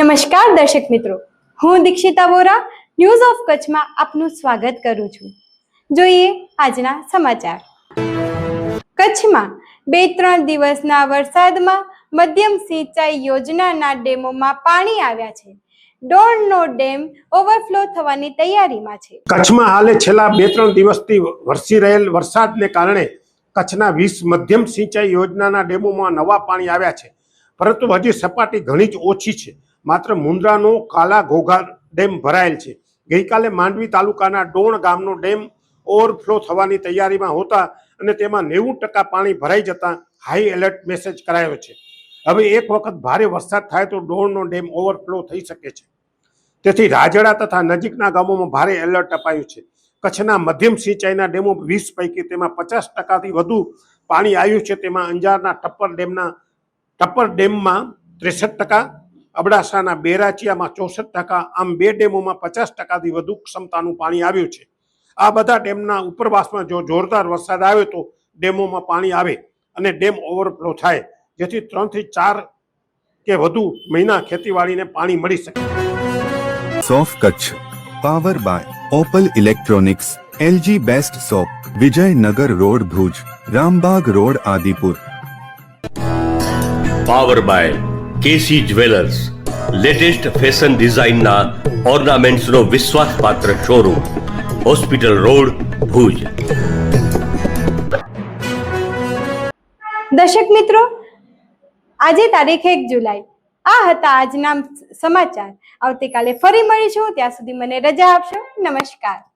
નમસ્કાર દર્શક મિત્રો. હું દીક્ષિતા વોરા ન્યૂઝ ઓફ કચ્છમાં આપનું સ્વાગત કરું છું. જોઈએ આજના સમાચાર. કચ્છમાં બે ત્રણ દિવસના વરસાદમાં મધ્યમ સિંચાઈ યોજનાના ડેમોમાં પાણી આવ્યા છે. ડોણનો ડેમ ઓવરફ્લો થવાની તૈયારીમાં છે. કચ્છમાં હાલે છેલ્લા બે ત્રણ દિવસથી વરસી રહેલ વરસાદને કારણે કચ્છના વીસ મધ્યમ સિંચાઈ યોજનાના ડેમોમાં નવા પાણી આવ્યા છે. પરંતુ હજી સપાટી ઘણી જ ઓછી છે. માત્ર મુન્દ્રાનો કાલા ઘોઘા ડેમ ભરાયેલ છે. ગઈકાલે માંડવી તાલુકાના ડોણ ગામનો ડેમ ઓવરફ્લો થવાની તૈયારીમાં હોતા અને તેમાં નેવું ટકા પાણી ભરાઈ જતા હાઈ એલર્ટ મેસેજ કરાયો છે. હવે એક વખત ભારે વરસાદ થાય તો ડોણનો ડેમ ઓવરફ્લો થઈ શકે છે. તેથી રાજડા તથા નજીકના ગામોમાં ભારે એલર્ટ અપાયું છે. કચ્છના મધ્યમ સિંચાઈના ડેમો વીસ પૈકી તેમાં પચાસ ટકાથી વધુ પાણી આવ્યું છે. તેમાં અંજારના ટપ્પર ડેમના ટપ્પર ડેમમાં ત્રેસઠ ટકા અબડાસાના બેરાચિયામાં ચોસઠ ટકા આમ બે ડેમોમાં પચાસ ટકાથી વધુ ક્ષમતાનું પાણી આવ્યું છે. આ બધા ડેમના ઉપરવાસમાં જો જોરદાર વરસાદ આવે તો ડેમોમાં પાણી આવે અને ડેમ ઓવરફ્લો થાય જેથી ત્રણથી ચાર કે વધુ મહિના ખેતીવાડીને પાણી મળી શકે. સોફ Kutch power by Opal electronics LG best shop Vijaynagar road Bhuj Rambag road Adipur. Power by KC jewellers, latest fashion ડિઝાઇનના ઓર્નામેન્ટ્સનો વિશ્વાસપાત્ર શોરૂમ, હોસ્પિટલ રોડ, ભુજ. દર્શક મિત્રો, આજે તારીખ એક જુલાઈ. આ હતા આજના સમાચાર. આવતીકાલે ફરી મળીશું. ત્યાં સુધી મને રજા આપશો. નમસ્કાર.